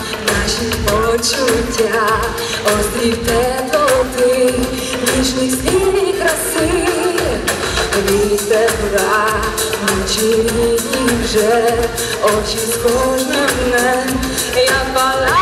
naših počutja Ostrih te poti, nižnih svih rasi Vi ste pra, moći niže, oči skožne mne, ja